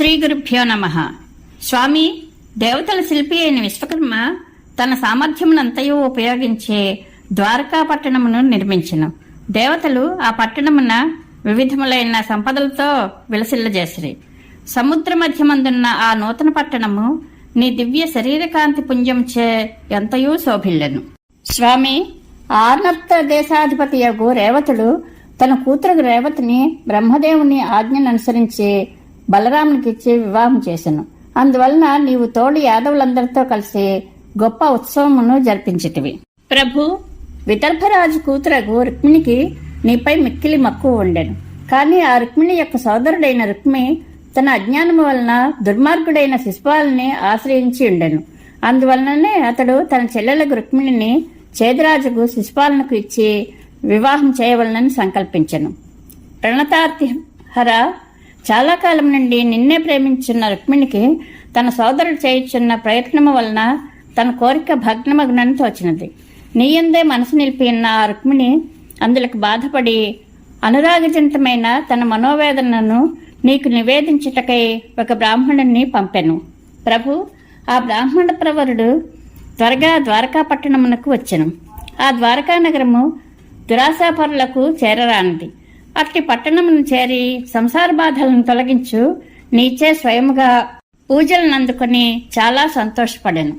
శ్రీ గురుభ్యో నమ. స్వామి దేవతల శిల్పి అయిన విశ్వకర్మ తన సామర్థ్యమునంతయు ఉపయోగించే ద్వారకా పట్టణమును నిర్మించను. దేవతలు ఆ పట్టణమున వివిధములైన సంపదలతో విలసిల్లజేసిరి. సముద్ర మధ్యమందున్న ఆ నూతన పట్టణము నీ దివ్య శరీరకాంతి పుంజంచే ఎంతయూ శోభిల్లెను. స్వామి ఆర్నర్త దేశాధిపతి యగు రేవతుడు తన కూతురు రేవతిని బ్రహ్మదేవుని ఆజ్ఞను అనుసరించి బలరామునికిచ్చి వివాహం చేశాను. అందువలన నీవు తోడి యాదవులందరితో కలిసి గొప్ప ఉత్సవమును జరిపించితివి. ప్రభు! విదర్భరాజు కూతురగు రుక్మిణికి నీపై మిక్కిలి మక్కువ ఉండెను. కానీ ఆ రుక్మిణి యొక్క సోదరుడైన రుక్మి తన అజ్ఞానము వలన దుర్మార్గుడైన శిశుపాలని ఆశ్రయించి ఉండెను. అందువలననే అతడు తన చెల్లెలకు రుక్మిణిని చేదిరాజుకు శిశుపాలనకు ఇచ్చి వివాహం చేయవలనని సంకల్పించెను. ప్రణతార్తిహర చాలా కాలం నుండి నిన్నే ప్రేమించిన రుక్మిణికి తన సోదరుడు చేయించున్న ప్రయత్నము వలన తన కోరిక భగ్నమగ్నని తోచినది నీయందే మనసు నిలిపి ఉన్న ఆ రుక్మిణి అందులకు బాధపడి అనురాగజనితమైన తన మనోవేదనను నీకు నివేదించుటకై ఒక బ్రాహ్మణుణ్ణి పంపెను. ప్రభు ఆ బ్రాహ్మణ ప్రవరుడు త్వరగా ద్వారకా పట్టణమునకు వచ్చెను. ఆ ద్వారకా నగరము దురాశాపరులకు చేరరానిది. అట్టి పట్టణమును చేరి సంసార బాధలను తొలగించు. నీచే స్వయముగా పూజలను అందుకుని చాలా సంతోషపడాను.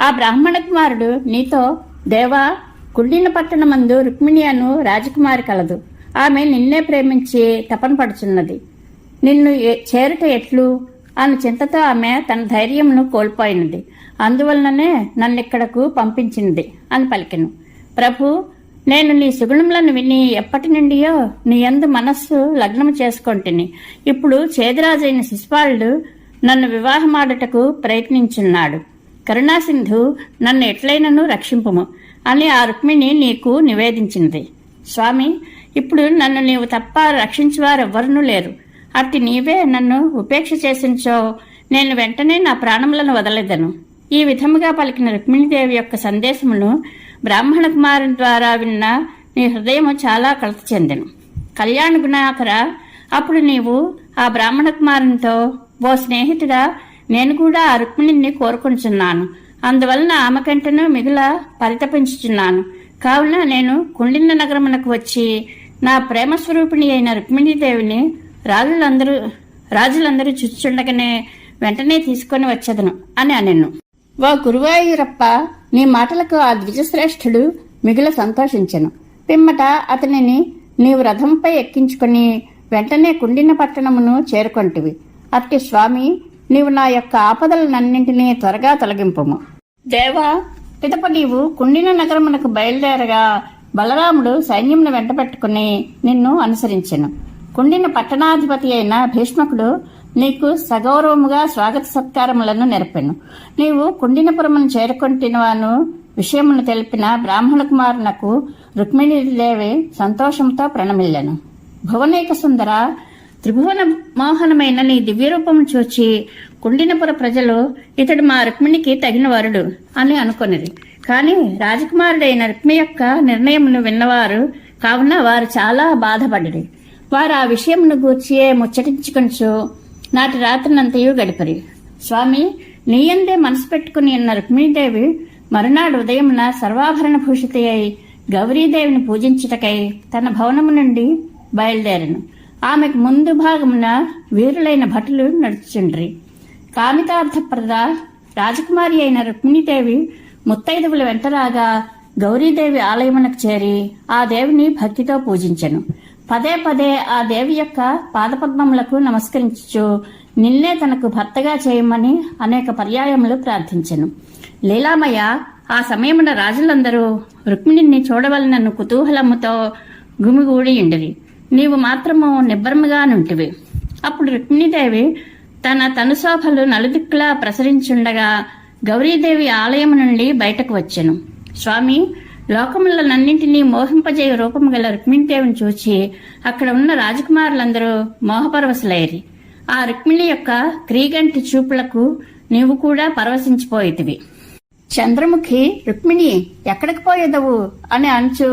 ఆ బ్రాహ్మణ కుమారుడు నీతో దేవా కుళ్ళిన పట్టణమందు రుక్మిణి అను రాజకుమారి కలదు. ఆమె నిన్నే ప్రేమించి తపన పడుచున్నది. నిన్ను ఏ- చేరుట ఎట్లు? అని చింతతో ఆమె తన ధైర్యంను కోల్పోయినది. అందువలననే నన్నిక్కడకు పంపించినది అని పలికెను. ప్రభు నేను నీ సుగుణములను విని ఎప్పటి నుండియో నీ యందు మనస్సు లగ్నము చేసుకొంటిని. ఇప్పుడు చేదిరాజైన శిశుపాలుడు నన్ను వివాహమాడుటకు ప్రయత్నించున్నాడు. కరుణాసింధు నన్ను ఎట్లయినను రక్షింపుము అని ఆ రుక్మిణి నీకు నివేదించింది. స్వామి ఇప్పుడు నన్ను నీవు తప్ప రక్షించువారెవ్వరూ లేరు. అట్టి నీవే నన్ను ఉపేక్ష చేసించో. నేను వెంటనే నా ప్రాణములను వదలెదను. ఈ విధముగా పలికిన రుక్మిణీదేవి యొక్క సందేశమును బ్రాహ్మణ కుమారుని ద్వారా విన్న నీ హృదయము చాలా కలత చెందెను. కళ్యాణ గుణాకర అప్పుడు నీవు ఆ బ్రాహ్మణ కుమారునితో ఓ స్నేహితుడా నేను కూడా ఆ రుక్మిణిని కోరుకుంటున్నాను. అందువలన ఆమె కంటేనూ మిగుల పరితపించుచున్నాను. కావున నేను కుండిన నగరమునకు వచ్చి నా ప్రేమ స్వరూపిణి అయిన రుక్మిణీదేవిని రాజులందరూ రాజులందరూ చూచుండగానే వెంటనే తీసుకొని వచ్చేదను అని అనెను. ఓ గురువాయూరప్ప నీ మాటలకు ఆ ద్విజశ్రేష్ఠుడు మిగుల సంతోషించెను. పిమ్మట అతనిని నీవు రథంపై ఎక్కించుకొని వెంటనే కుండిన పట్టణమును చేరుకొంటివి. అట్టి స్వామి నీవు నా యొక్క ఆపదలనన్నింటినీ త్వరగా తొలగింపుము. దేవా పిదప నీవు కుండిన నగరమునకు బయలుదేరగా బలరాముడు సైన్యమును వెంటబెట్టుకుని నిన్ను అనుసరించెను. కుండిన పట్టణాధిపతి అయిన భీష్మకుడు నీకు సగౌరవముగా స్వాగత సత్కారములను నెరపెను. నీవు కుండినపురమును చేరుకొంటినవాను విషయమును తెలిపిన బ్రాహ్మణ కుమారునకు రుక్మిణీదేవి సంతోషంతో ప్రణమిల్లెను. భువనేక సుందర త్రిభువన మోహనమైన నీ దివ్యరూపము చూచి కుండినపుర ప్రజలు ఇతడు మా రుక్మిణికి తగిన వరుడు అని అనుకొనిది కాని రాజకుమారుడైన రుక్మి యొక్క నిర్ణయమును విన్నవారు కావున వారు చాలా బాధపడ్డది వారు ఆ విషయమును గూర్చియే ముచ్చటించుకొంచు నాటి రాత్రినంతయు గడిపరి. స్వామి నీయందే మనసు పెట్టుకుని ఉన్న రుక్మిణీదేవి మరునాడు ఉదయమున సర్వాభరణ భూషిత అయి గౌరీదేవిని పూజించుటకై తన భవనము నుండి బయలుదేరను. ఆమెకు ముందు భాగమున వీరులైన భటులు నడుచుండ్రి కామితార్థప్రద రాజకుమారి అయిన రుక్మిణీదేవి ముత్తైదువుల వెంటరాగా గౌరీదేవి ఆలయమునకు చేరి ఆ దేవిని భక్తితో పూజించెను. పదే పదే ఆ దేవి యొక్క పాదపద్మములకు నమస్కరించు నిన్నే తనకు భర్తగా చేయమని అనేక పర్యాయములు ప్రార్థించెను. లీలామయ్య ఆ సమయమున రాజులందరూ రుక్మిణిని చూడవలనను కుతూహలముతో గుమిగూడి నీవు మాత్రము నిబ్బరముగా నుంటివి. అప్పుడు రుక్మిణీదేవి తన తనుశోభలు నలుదిక్కులా ప్రసరించుండగా గౌరీదేవి ఆలయం నుండి బయటకు వచ్చెను. స్వామి లోకములనన్నింటినీ మోహింపజేయ రూపము గల రుక్మిణీదేవిని చూచి అక్కడ ఉన్న రాజకుమారులందరూ మోహపరవశులైరి. ఆ రుక్మిణి యొక్క క్రీగంటి చూపులకు నీవు కూడా పరవశించిపోయేదివి చంద్రముఖి రుక్మిణి ఎక్కడికి పోయేదవు? అని అంచు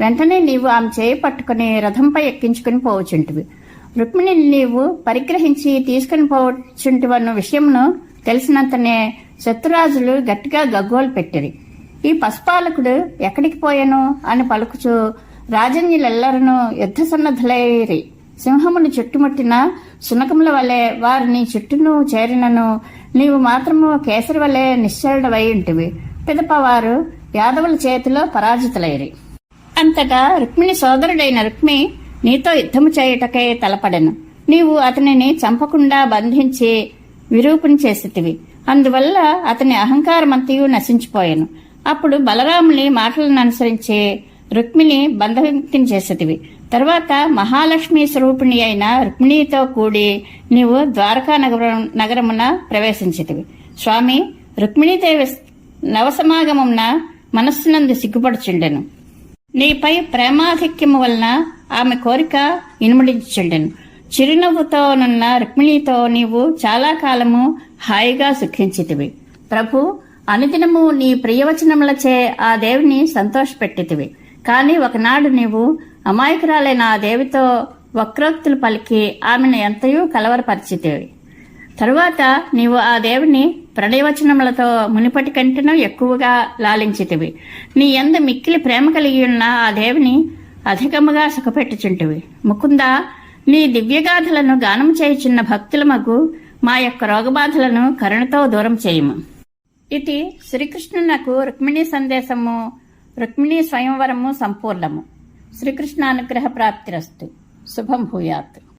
వెంటనే నీవు ఆమె చేయి పట్టుకుని రథంపై ఎక్కించుకుని పోవచుంటివి రుక్మిణిని నీవు పరిగ్రహించి తీసుకుని పోవచ్చుంటివన్న విషయమును తెలిసినంతనే శత్రురాజులు గట్టిగా గగ్గోలు పెట్టిరి. ఈ పశుపాలకుడు ఎక్కడికి పోయెను అని పలుకుచూ రాజన్యులెల్లరను యుద్ధ సన్నద్ధులైరి సింహమును చుట్టుముట్టిన శునకముల వలె వారిని చుట్టూను చేరినను నీవు మాత్రము కేసరి వలె నిశ్చలుడవై ఉంటివి. పిదప వారు యాదవుల చేతిలో పరాజితులైరి. అంతటా రుక్మిణి సోదరుడైన రుక్మి నీతో యుద్ధము చేయుటకై తలపడెను. నీవు అతనిని చంపకుండా బంధించి విరూపుని చేసితివి. అందువల్ల అతని అహంకారమంతయు నశించిపోయాను. అప్పుడు బలరాముని మాటలను అనుసరించే రుక్మిణి బంధవిముక్తిని చేసేటివి. తర్వాత మహాలక్ష్మి స్వరూపిణి అయిన రుక్మిణితో కూడి నీవు ద్వారకా నగరం నగరమున ప్రవేశించితివి స్వామి రుక్మిణీదేవి నవసమాగమున మనస్సునందు సిగ్గుపడుచుండెను. నీపై ప్రేమాధిక్యము వలన ఆమె కోరిక ఇనుమడించుండెను చిరునవ్వుతోనున్న రుక్మిణితో నీవు చాలా కాలము హాయిగా సుఖించితివి ప్రభు అనుదినము నీ ప్రియవచనములచే ఆ దేవిని సంతోషపెట్టితివి. కాని ఒకనాడు నీవు అమాయకురాలైన ఆ దేవితో వక్రోక్తులు పలికి ఆమెను ఎంతయూ కలవరపరిచితివి. తరువాత నీవు ఆ దేవుని ప్రణయవచనములతో మునిపటి కంటేనూ ఎక్కువగా లాలించితివి. నీ ఎందు మిక్కిలి ప్రేమ కలిగి ఉన్న ఆ దేవుని అధికముగా సుఖపెట్టుచుంటివి. ముకుంద నీ దివ్యగాథలను గానం చేయుచున్న భక్తులమగు మా యొక్క రోగబాధలను కరుణతో దూరం చేయము. ఇది శ్రీకృష్ణునకు రుక్మిణీ సందేశము రుక్మిణీ స్వయంవరము సంపూర్ణము. శ్రీకృష్ణానుగ్రహ ప్రాప్తిరస్తు. శుభం భూయాత్.